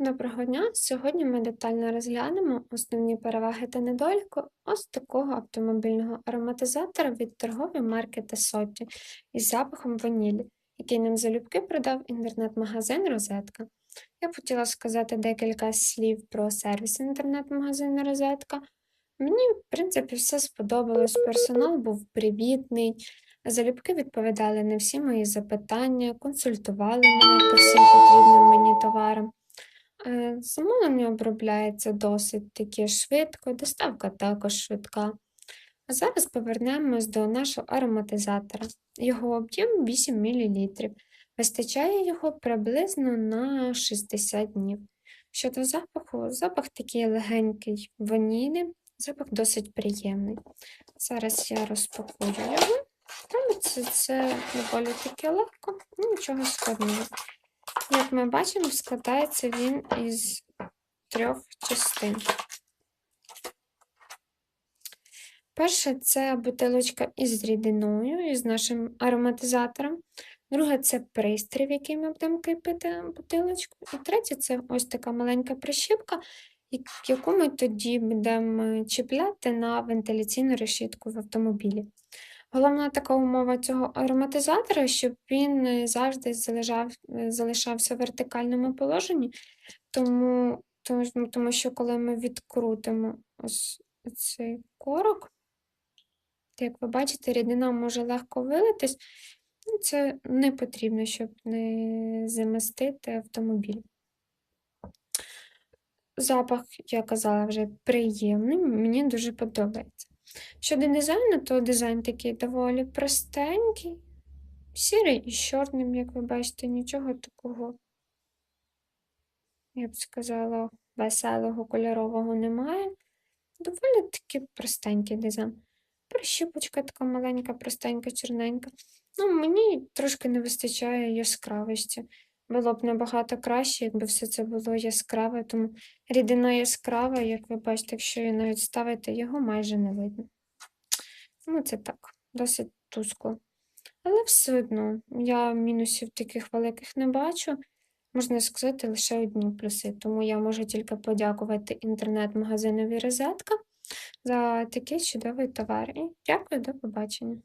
Доброго дня! Сьогодні ми детально розглянемо основні переваги та недоліки ось такого автомобільного ароматизатора від торгової марки Тесоті із запахом ванілі, який нам залюбки продав інтернет-магазин Розетка. Я б хотіла сказати декілька слів про сервіс інтернет-магазину Розетка. Мені, в принципі, все сподобалось. Персонал був привітний, залюбки відповідали на всі мої запитання, консультували мене по всім потрібним мені товарам. Е, Замовлення обробляється досить таки швидко, доставка також швидка. А зараз повернемось до нашого ароматизатора. Його об'єм 8 мл. Вистачає його приблизно на 60 днів. Щодо запаху, запах такий легенький ванілі, запах досить приємний. Зараз я розпакую його. Робиться це доволі таки легко, нічого складного. Як ми бачимо, складається він із трьох частин. Перше це бутилочка із рідиною, із нашим ароматизатором. Друге це пристрій, в який ми будемо кипити бутилочку. І третє це ось така маленька прищіпка, яку ми тоді будемо чіпляти на вентиляційну решітку в автомобілі. Головна така умова цього ароматизатора, щоб він е, завжди залежав, е, залишався в вертикальному положенні, тому, тому, тому що коли ми відкрутимо ось цей корок, як ви бачите, рідина може легко вилитись, ну, це не потрібно, щоб не замастити автомобіль. Запах, я казала, вже приємний, мені дуже подобається. Щодо дизайну, то дизайн такий доволі простенький, сірий і чорним, як ви бачите, нічого такого, я б сказала, веселого, кольорового немає. Доволі таки простенький дизайн. Прищіпочка така маленька, простенька, чорненька. Ну, мені трошки не вистачає яскравості. Було б набагато краще, якби все це було яскраве, тому рідина яскрава, як ви бачите, якщо її навіть ставити, його майже не видно. Ну, це так, досить тускло. Але все одно я мінусів таких великих не бачу. Можна сказати, лише одні плюси. Тому я можу тільки подякувати інтернет-магазинові розетка за такий чудовий товар. І дякую, до побачення.